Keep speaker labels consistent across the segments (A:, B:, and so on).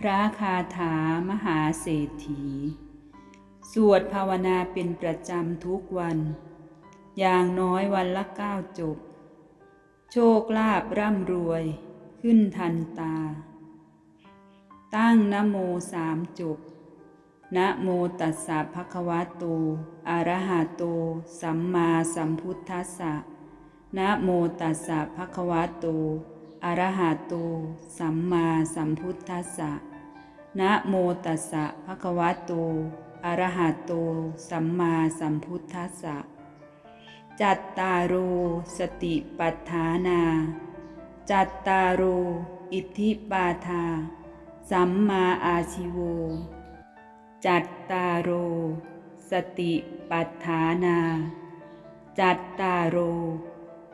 A: พระคาถามหาเศรษฐี สวดภาวนาเป็นประจำทุกวัน อย่างน้อยวันละเก้าจบ โชคลาภร่ำรวยขึ้นทันตา ตั้งนะโมสามจบนะโมตัสสะภะคะวะโตอะระหะโต สัมมาสัมพุทธัสสะนะโมตัสสะภะคะวะโต อรหะโตสัมมาสัมพุทธัสสะ นะโมตัสสะภะคะวะโตอรหะโตสัมมาสัมพุทธัสสะ จัตตารโอสติปัฏฐานา จัตตารโออิทธิปาทา สัมมาอาชิโว จัตตารโอสติปัฏฐานา จัตตารโอ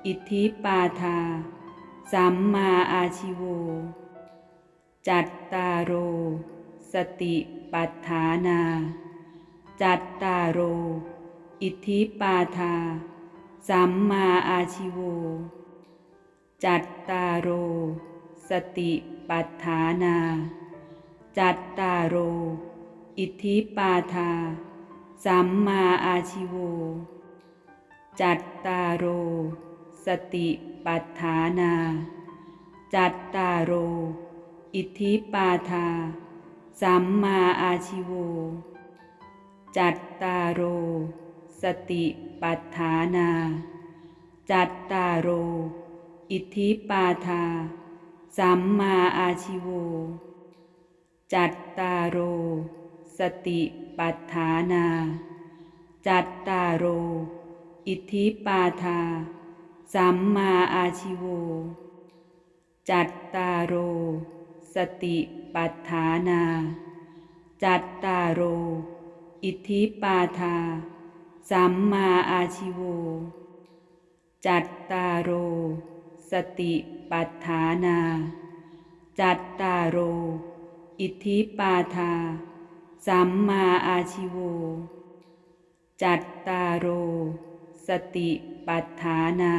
A: อิทธิปาทา สัมมาอาชิโว จัตตารโอสติปัฏฐานา จัตตารโออิทธิปาทา สัมมาอาชิโว จัตตารโอสติปัฏฐานา จัตตารโออิทธิปาทา สัมมาอาชิโว จัตตารโอ สติปัฏฐานา จัตตารโออิทธิปาทา สัมมาอาชิโว จัตตารโอสติปัฏฐานา จัตตารโออิทธิปาทา สัมมาอาชิโว จัตตารโอสติปัฏฐานา จัตตารโออิทธิปาทา สัมมาอาชิโว จัตตารโอสติปัฏฐานา จัตตารโออิทธิปาทา สัมมาอาชิโว จัตตารโอสติปัฏฐานา จัตตารโออิทธิปาทา สัมมาอาชิโว จัตตารโอสติป ปัฏฐานา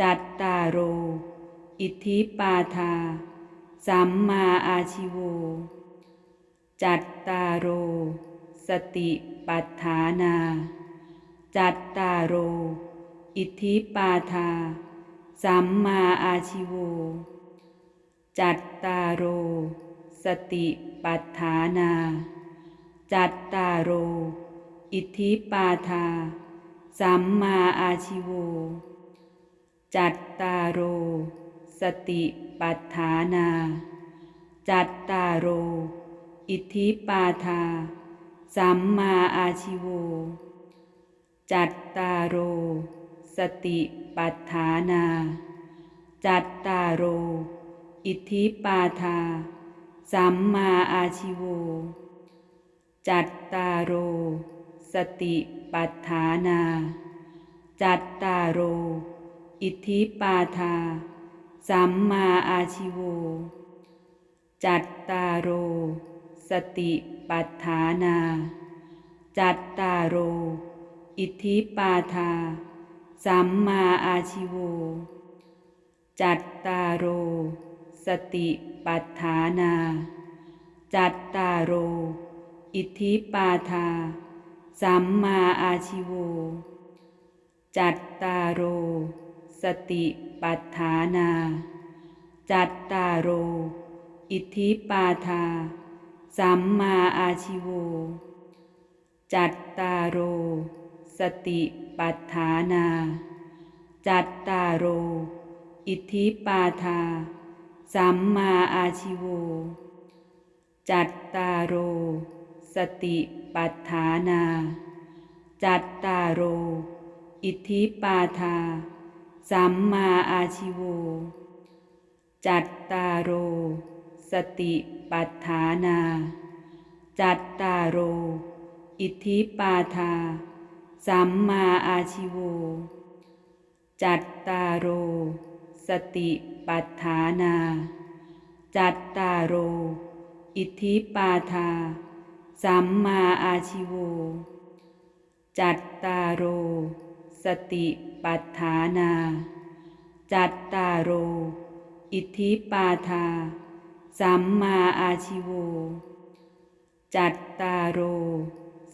A: จัตตารโออิทธิปาทา สัมมาอาชิโว จัตตารโอสติปัฏฐานา จัตตารโออิทธิปาทา สัมมาอาชิโว จัตตารโอสติปัฏฐานา จัตตารโออิทธิปาทา สัมมาอาชิโว จัตตารโอสติปัฏฐานา จัตตารโออิทธิปาทา สัมมาอาชิโว จัตตารโอสติปัฏฐานา จัตตารโออิทธิปาทา สัมมาอาชิโว จัตตารโอ สติปัฏฐานา จัตตารโออิทธิปาทา สัมมาอาชิโว จัตตารโอสติปัฏฐานา จัตตารโออิทธิปาทา สัมมาอาชิโว จัตตารโอสติปัฏฐานา จัตตารโออิทธิปาทา สัมมาอาชิโว จัตตารโอสติปัฏฐานา จัตตารโออิทธิปาทา สัมมาอาชิโว จัตตารโอสติปัฏฐานา จัตตารโออิทธิปาทา สัมมาอาชิโว จัตตารโอ สติปัฏฐานา จัตตารโออิทธิปาทา สัมมาอาชิโว จัตตารโอสติปัฏฐานา จัตตารโออิทธิปาทา สัมมาอาชิโว จัตตารโอสติปัฏฐานา จัตตารโออิทธิปาทา สัมมาอาชิโว จัตตารโอสติปัฏฐานา จัตตารโออิทธิปาทา สัมมาอาชิโว จัตตารโอ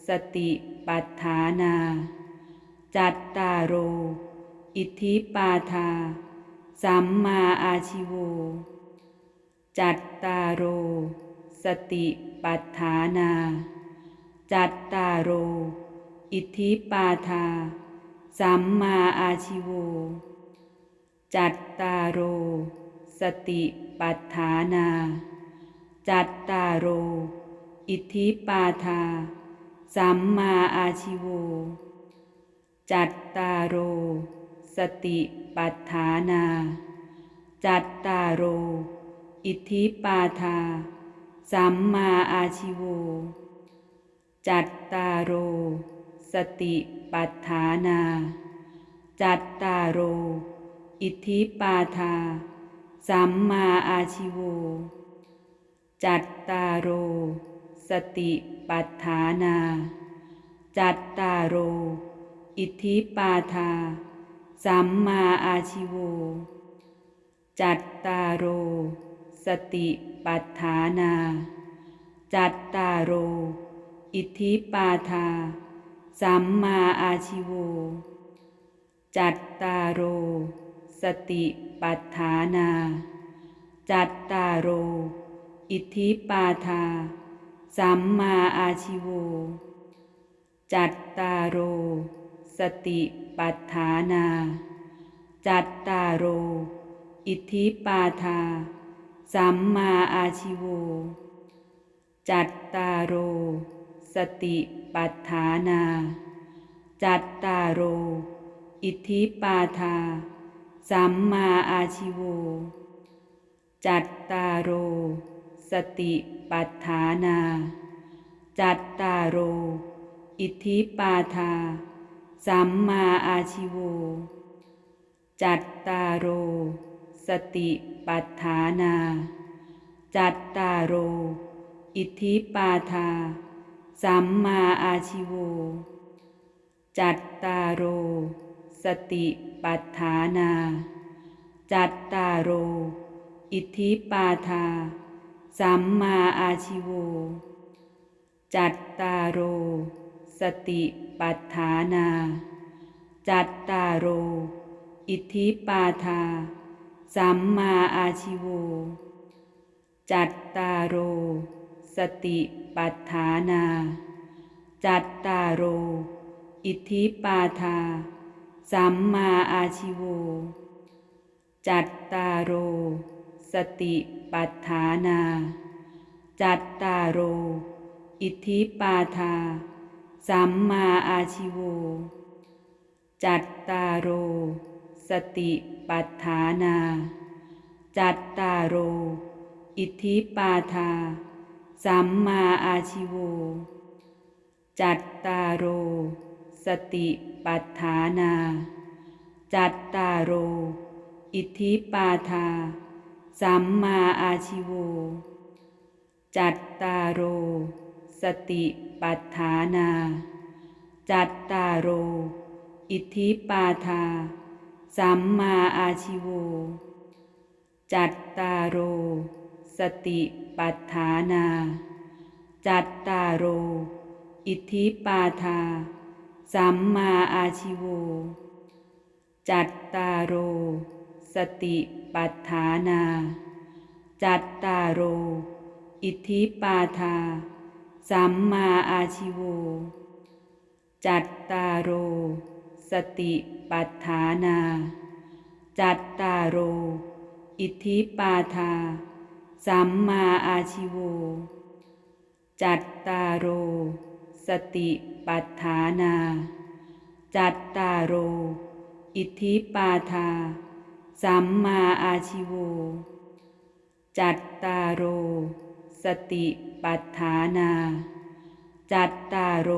A: สติปัฏฐานา จัตตารโออิทธิปาทา สัมมาอาชิโว จัตตารโอ สติปัฏฐานา จัตตารโออิทธิปาทา สัมมาอาชิโว จัตตารโอสติปัฏฐานา จัตตารโออิทธิปาทา สัมมาอาชิโว จัตตารโอสติปัฏฐานา จัตตารโออิทธิปาทา สัมมาอาชิโว จัตตารโอสติปัฏฐานา จัตตารโออิทธิปาทา สัมมาอาชิโว จัตตารโอสติปัฏฐานา จัตตารโออิทธิปาทา สัมมาอาชิโว จัตตารโอ สติปัฏฐานา จัตตารโออิทธิปาทา สัมมาอาชิโว จัตตารโอสติปัฏฐานา จัตตารโออิทธิปาทา สัมมาอาชิโว จัตตารโอสติปัฏฐานา จัตตารโออิทธิปาทา สัมมาอาชิโว จัตตารโอสติปัฏฐานา จัตตารโออิทธิปาทา สัมมาอาชิโว จัตตารโอสติปัฏฐานา จัตตารโออิทธิปาทา สัมมาอาชิโว จัตตารโอสติ ปัฏฐานา จัตตารโออิทธิปาทา สัมมาอาชิโว จัตตารโอสติปัฏฐานา จัตตารโออิทธิปาทา สัมมาอาชิโว จัตตารโอสติปัฏฐานา จัตตารโออิทธิปาทา สัมมาอาชิโว จัตตารโอสติปัฏฐานา จัตตารโออิทธิปาทา สัมมาอาชิโว จัตตารโอสติปัฏฐานา จัตตารโออิทธิปาทา สัมมาอาชิโว จัตตารโอสติป ปัฏฐานา จัตตารโออิทธิปาทา สัมมาอาชิโว จัตตารโอสติปัฏฐานา จัตตารโออิทธิปาทา สัมมาอาชิโว จัตตารโอสติปัฏฐานา จัตตารโออิทธิปาทา สัมมาอาชิโว จัตตารโอสติปัฏฐานา จัตตารโออิทธิปาทา สัมมาอาชิโว จัตตารโอสติปัฏฐานา จัตตารโออิทธิปาทา สัมมาอาชิโว จัตตารโอ สติปัฏฐานา จัตตารโออิทธิปาทา สัมมาอาชิโว จัตตารโอสติปัฏฐานา จัตตารโออิทธิปาทา สัมมาอาชิโว จัตตารโอสติปัฏฐานา จัตตารโอ